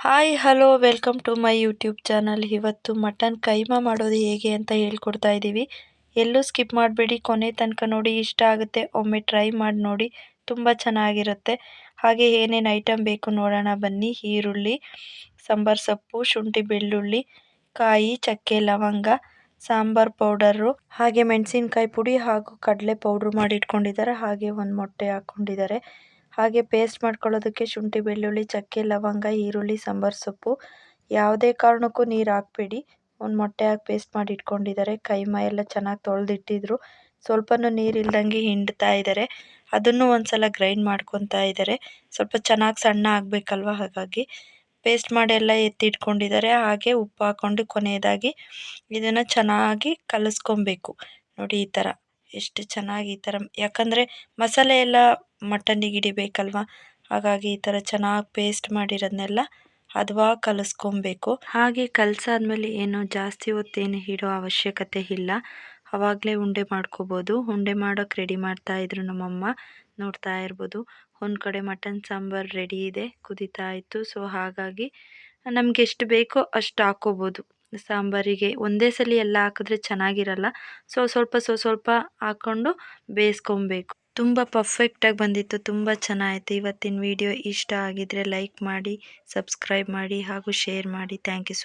Hi hello welcome to my YouTube channel ಇವತ್ತು mutton keema ಮಾಡೋದು ಹೇಗೆ ಅಂತ ಹೇಳ್ಕೊಡ್ತಾ ಇದ್ದೀವಿ ಎಲ್ಲೂ ಸ್ಕಿಪ್ ಮಾಡಬೇಡಿ, ಕೊನೆ ತನಕ ನೋಡಿ, ಇಷ್ಟ ಆಗುತ್ತೆ, ಒಮ್ಮೆ ಟ್ರೈ ಮಾಡಿ ನೋಡಿ, ತುಂಬ ಚೆನ್ನಾಗಿರುತ್ತೆ. ಹಾಗೆ ಏನೇನು ಐಟಮ್ ಬೇಕು ನೋಡೋಣ, ಬನ್ನಿ. ಈರುಳ್ಳಿ, ಸಾಂಬಾರ್ ಸೊಪ್ಪು, ಶುಂಠಿ, ಬೆಳ್ಳುಳ್ಳಿ, ಕಾಯಿ, ಚಕ್ಕೆ, ಲವಂಗ, ಸಾಂಬಾರ್ ಪೌಡರು, ಹಾಗೆ ಮೆಣಸಿನ್ಕಾಯಿ ಪುಡಿ ಹಾಗೂ ಕಡಲೆ ಪೌಡ್ರು ಮಾಡಿ ಇಟ್ಕೊಂಡಿದ್ದಾರೆ ಹಾಗೆ ಒಂದು ಮೊಟ್ಟೆ ಹಾಕ್ಕೊಂಡಿದ್ದಾರೆ. ಹಾಗೆ ಪೇಸ್ಟ್ ಮಾಡ್ಕೊಳ್ಳೋದಕ್ಕೆ ಶುಂಠಿ, ಬೆಳ್ಳುಳ್ಳಿ, ಚಕ್ಕೆ, ಲವಂಗ, ಈರುಳ್ಳಿ, ಸಾಂಬಾರ್ ಸೊಪ್ಪು. ಯಾವುದೇ ಕಾರಣಕ್ಕೂ ನೀರು ಹಾಕಬೇಡಿ. ಒಂದು ಮೊಟ್ಟೆ ಹಾಕಿ ಪೇಸ್ಟ್ ಮಾಡಿ ಇಟ್ಕೊಂಡಿದ್ದಾರೆ. ಕೈಮಾ ಎಲ್ಲ ಚೆನ್ನಾಗಿ ತೊಳೆದಿಟ್ಟಿದ್ರು. ಸ್ವಲ್ಪನೂ ನೀರಿಲ್ದಂಗೆ ಹಿಂಡ್ತಾ ಇದ್ದಾರೆ. ಅದನ್ನು ಒಂದ್ಸಲ ಗ್ರೈಂಡ್ ಮಾಡ್ಕೊತಾ ಇದ್ದಾರೆ. ಸ್ವಲ್ಪ ಚೆನ್ನಾಗಿ ಸಣ್ಣ ಆಗಬೇಕಲ್ವ ಹಾಗಾಗಿ. ಪೇಸ್ಟ್ ಮಾಡಿ ಎಲ್ಲ ಎತ್ತಿಟ್ಕೊಂಡಿದ್ದಾರೆ. ಹಾಗೆ ಉಪ್ಪು ಹಾಕ್ಕೊಂಡು ಕೊನೆಯದಾಗಿ ಇದನ್ನು ಚೆನ್ನಾಗಿ ಕಲಸ್ಕೊಬೇಕು. ನೋಡಿ ಈ ಥರ ಎಷ್ಟು ಚೆನ್ನಾಗಿ ಈ ಥರ ಯಾಕಂದರೆ ಮಸಾಲೆ ಎಲ್ಲ ಮಟನ್ನಿಗೆ ಹಿಡಿಬೇಕಲ್ವ? ಹಾಗಾಗಿ ಈ ಥರ ಚೆನ್ನಾಗಿ ಪೇಸ್ಟ್ ಮಾಡಿರೋದನ್ನೆಲ್ಲ ಹದವಾಗಿ ಕಲಿಸ್ಕೊಬೇಕು. ಹಾಗೆ ಕಲಸಾದ್ಮೇಲೆ ಏನು ಜಾಸ್ತಿ ಹೊತ್ತೇನು ಹಿಡೋ ಅವಶ್ಯಕತೆ ಇಲ್ಲ. ಆವಾಗಲೇ ಉಂಡೆ ಮಾಡ್ಕೋಬೋದು. ಉಂಡೆ ಮಾಡೋಕೆ ರೆಡಿ ಮಾಡ್ತಾ ಇದ್ರು ನಮ್ಮಮ್ಮ. ನೋಡ್ತಾ ಇರ್ಬೋದು. ಒಂದು ಕಡೆ ಮಟನ್, ಸಾಂಬಾರು ರೆಡಿ ಇದೆ. ಕುದಿತಾ ಇತ್ತು. ಸೊ ಹಾಗಾಗಿ ನಮ್ಗೆ ಎಷ್ಟು ಬೇಕೋ ಅಷ್ಟು ಹಾಕ್ಕೋಬೋದು. ಸಾಂಬಾರಿಗೆ ಒಂದೇ ಸಲ ಎಲ್ಲ ಹಾಕಿದ್ರೆ ಚೆನ್ನಾಗಿರಲ್ಲ. ಸೊ ಸ್ವಲ್ಪ ಸೊ ಸ್ವಲ್ಪ ಹಾಕ್ಕೊಂಡು ಬೇಯಿಸ್ಕೊಬೇಕು. ತುಂಬ ಪರ್ಫೆಕ್ಟಾಗಿ ಬಂದಿತ್ತು, ತುಂಬ ಚೆನ್ನಾಗಿತ್ತು ಇವತ್ತಿನ ವಿಡಿಯೋ ಇಷ್ಟ ಆಗಿದ್ರೆ ಲೈಕ್ ಮಾಡಿ ಸಬ್ಸ್ಕ್ರೈಬ್ ಮಾಡಿ ಹಾಗೂ ಶೇರ್ ಮಾಡಿ. Thank you so